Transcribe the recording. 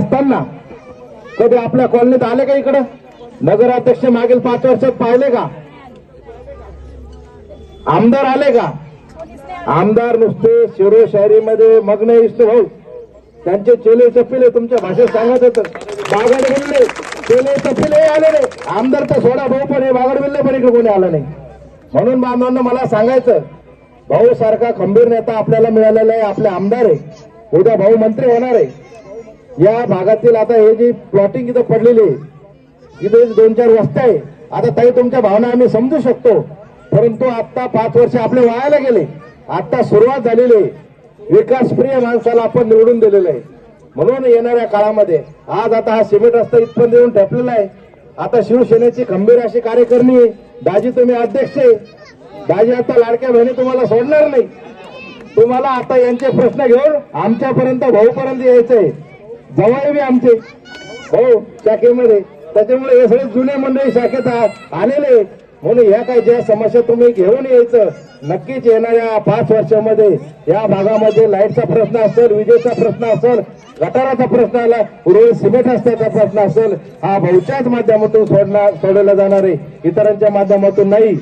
असताना कधी आपल्या कॉलनीत आले का इकडं? नगराध्यक्ष मागील पाच वर्षात पाहिले का? आमदार आले का? आमदार नुसते शिरो शहरीमध्ये मग्न इष्ट भाऊ. त्यांचे चेले चपिले तुमच्या भाषेत सांगत होत. बागड बिल्ले चेले चपिले आले नाही आमदार तर सोडा भाऊ पण हे बागड बिल्ले पण इकडे कोणी आलं नाही. म्हणून बांधवांना मला सांगायचं भाऊ सारखा खंबीर नेता आपल्याला मिळालेला आहे आपले आमदार आहे. उद्या भाऊ मंत्री होणार आहे. या भागातील आता हे जी प्लॉटिंग इथं पडलेली आहे इथे दोन चार वस्त्या आहे. आता ताई तुमच्या भावना आम्ही समजू शकतो. परंतु आता पाच वर्ष आपले वायाला गेले. आता सुरुवात झालेली आहे. विकासप्रिय माणसाला आपण निवडून दिलेलं आहे. म्हणून येणाऱ्या काळामध्ये आज आता हा सिमेंट रस्ता इथपर्यंत येऊन ठेपलेला आहे. आता शिवसेनेची खंबीर अशी कार्यकारिणी आहे. दाजी तुम्ही अध्यक्ष आहे. दाजी आता लाडक्या बहिणी तुम्हाला सोडणार नाही. तुम्हाला आता यांचे प्रश्न घेऊन आमच्यापर्यंत भाऊपर्यंत यायचंय जवळ बी आमचे. हो शाखेमध्ये. त्याच्यामुळे हे सगळे जुने मंडळी शाखेत आलेले म्हणून ह्या काही ज्या समस्या तुम्ही घेऊन यायचं नक्कीच येणाऱ्या पाच वर्षामध्ये या भागामध्ये लाईटचा प्रश्न असेल विजेचा प्रश्न असेल गटाराचा प्रश्न आला पूर्वी सिमेंट रस्त्याचा प्रश्न असेल हा भाऊच्याच माध्यमातून सोडणार सोडवला जाणार आहे. इतरांच्या माध्यमातून नाही.